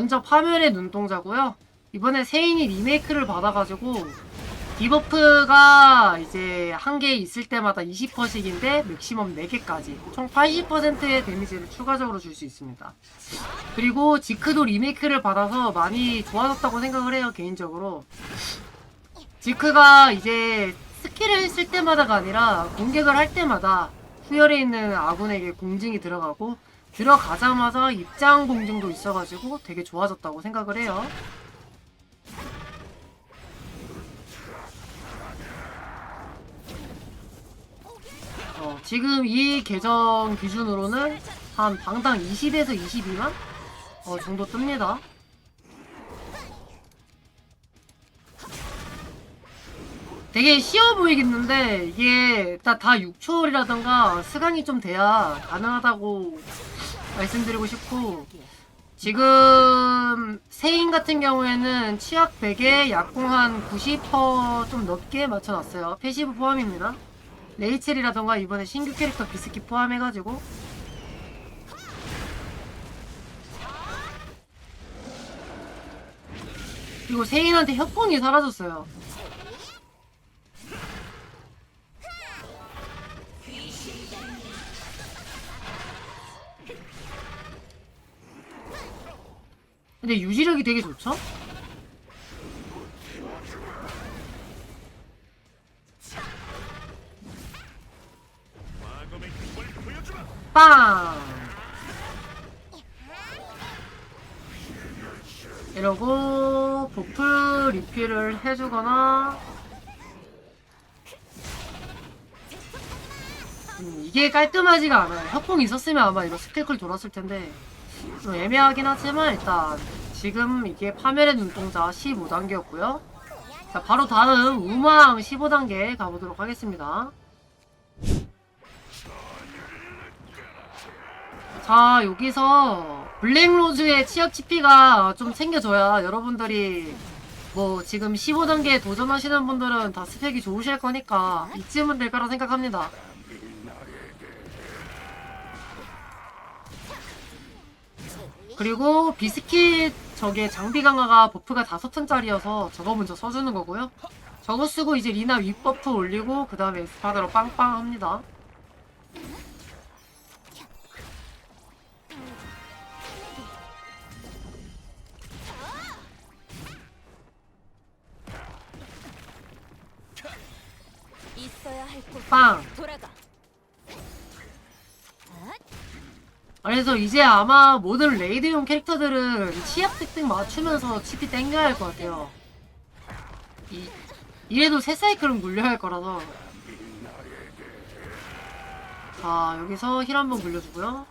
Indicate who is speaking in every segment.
Speaker 1: 먼저 파멸의 눈동자고요. 이번에 세인이 리메이크를 받아가지고 디버프가 이제 한 개 있을 때마다 20%씩인데 맥시멈 4개까지 총 80%의 데미지를 추가적으로 줄 수 있습니다. 그리고 지크도 리메이크를 받아서 많이 좋아졌다고 생각을 해요 개인적으로. 지크가 이제 스킬을 쓸 때마다가 아니라 공격을 할 때마다 후열에 있는 아군에게 공증이 들어가고 들어가자마자 입장 공증도 있어가지고 되게 좋아졌다고 생각을 해요. 어, 지금 이 계정 기준으로는 한 방당 20에서 22만 어, 정도 뜹니다. 되게 쉬워 보이겠는데 이게 다, 다 6초월이라던가 스강이 좀 돼야 가능하다고 말씀드리고 싶고 지금 세인 같은 경우에는 치약 100에 약공 한 90%좀 넘게 맞춰놨어요. 패시브 포함입니다. 레이첼이라던가 이번에 신규 캐릭터 비스킷 포함해가지고 그리고 세인한테 협공이 사라졌어요. 근데 유지력이 되게 좋죠? 빵! 이러고 버프 리필을 해주거나 음, 이게 깔끔하지가 않아요. 협공이 있었으면 아마 이거 스킬클 돌았을 텐데 좀 애매하긴 하지만 일단 지금 이게 파멸의 눈동자 15단계였고요. 자 바로 다음 우망 15단계 가보도록 하겠습니다. 자 여기서 블랙로즈의 취업 치피가 좀 챙겨줘야 여러분들이 뭐 지금 15단계에 도전하시는 분들은 다 스펙이 좋으실 거니까 이쯤은 될 거라 생각합니다. 그리고 비스킷 저게 장비 강화가 버프가 5턴짜리여서 저거 먼저 써주는 거고요. 저거 쓰고 이제 리나 윗버프 올리고 그 다음에 에스파드로 빵빵 합니다. 빵!
Speaker 2: 돌아가.
Speaker 1: 그래서 이제 아마 모든 레이드용 캐릭터들은 치약 획득 맞추면서 치피 땡겨야 할 것 같아요. 이, 이래도 새 사이클은 물려야 할 거라서. 자, 여기서 힐 한번 물려주고요.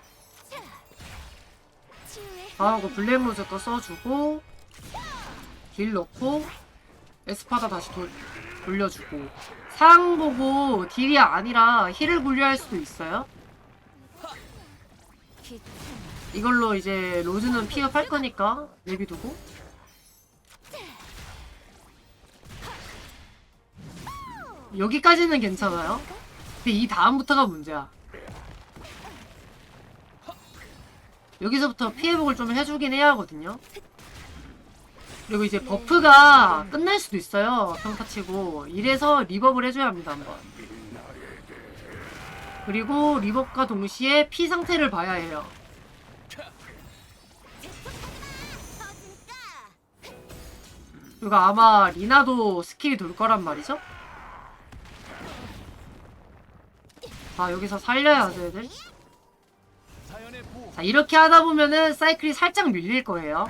Speaker 2: 치유해.
Speaker 1: 다음 거 블랙 로즈 거 써주고, 딜 넣고, 에스파다 다시 돌, 돌려주고. 상황 보고 딜이 아니라 힐을 분류할 수도 있어요. 이걸로 이제 로즈는 픽업할 거니까 내비두고. 여기까지는 괜찮아요. 근데 이 다음부터가 문제야. 여기서부터 피해복을 좀 해주긴 해야 하거든요. 그리고 이제 버프가 끝날 수도 있어요. 평타치고. 이래서 리버블 해줘야 합니다 한번 그리고 리버과 동시에 피 상태를 봐야 해요. 그리고 아마 리나도 스킬이 돌 거란 말이죠? 자 여기서 살려야 애들? 자 이렇게 하다 보면은 사이클이 살짝 밀릴 거예요.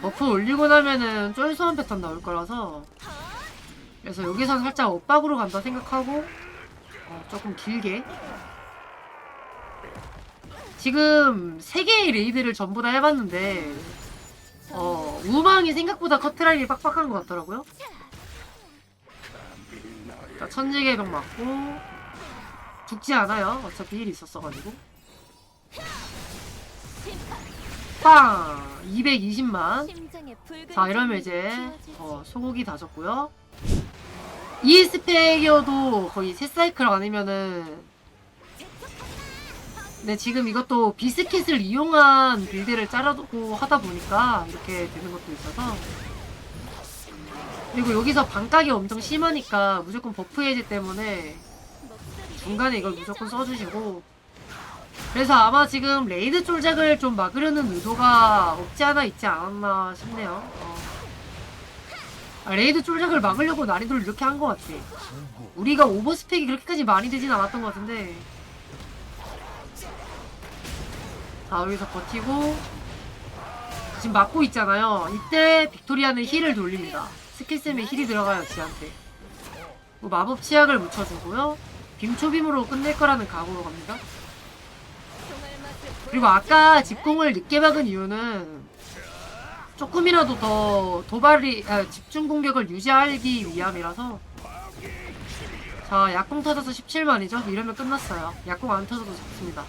Speaker 1: 버프 올리고 나면은 쫄소한 패턴 나올 거라서 그래서 여기선 살짝 엇박으로 간다 생각하고 어, 조금 길게 지금 세 개의 레이드를 전부 다 해봤는데 어 우망이 생각보다 커트라인이 빡빡한 것 같더라고요. 자 천지개벽 맞고 죽지 않아요. 어차피 힐이 있었어가지고 빵 220만
Speaker 2: 심장에 붉은
Speaker 1: 자 이러면 이제. 어, 소고기 다졌고요. 이 스펙이어도 거의 세 사이클 아니면은. 근데 지금 이것도 비스킷을 이용한 빌드를 짜려고 하다 보니까 이렇게 되는 것도 있어서. 그리고 여기서 반각이 엄청 심하니까 무조건 버프 해제 때문에 중간에 이걸 무조건 써주시고. 그래서 아마 지금 레이드 쫄작을 좀 막으려는 의도가 없지 않아 있지 않았나 싶네요. 어. 아, 레이드 쫄작을 막으려고 난이도를 이렇게 한 것 같아. 우리가 오버스펙이 그렇게까지 많이 되진 않았던 것 같은데. 자 여기서 버티고 지금 막고 있잖아요. 이때 빅토리아는 힐을 돌립니다. 스킬쌤에 힐이 들어가요 지한테. 뭐 마법 치약을 묻혀주고요. 빔초빔으로 끝낼 거라는 각오로 갑니다. 그리고 아까 집공을 늦게 박은 이유는 조금이라도 더 도발이 아, 집중 공격을 유지하기 위함이라서. 자 약공 터져서 17만이죠? 이러면 끝났어요. 약공 안 터져도 잡습니다.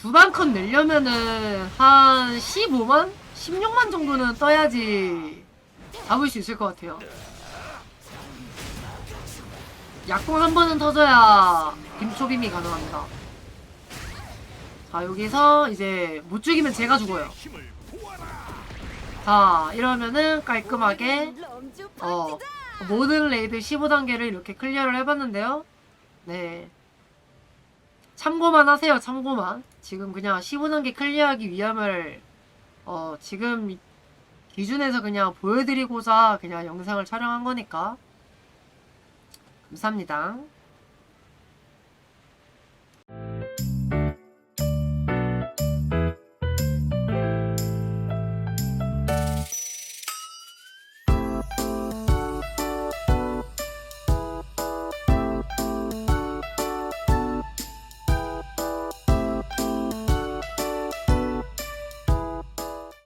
Speaker 1: 두방컷 내려면은 한 15만? 16만 정도는 떠야지 잡을 수 있을 것 같아요. 약공 한 번은 터져야 빔초빔이 가능합니다 자 여기서 이제 못 죽이면 제가 죽어요. 자 이러면은 깔끔하게 어. 모든 레이드 15단계를 이렇게 클리어를 해봤는데요. 네. 참고만 하세요 참고만. 지금 그냥 15단계 클리어하기 위함을 어 지금 이- 기준에서 그냥 보여드리고자 그냥 영상을 촬영한 거니까. 감사합니다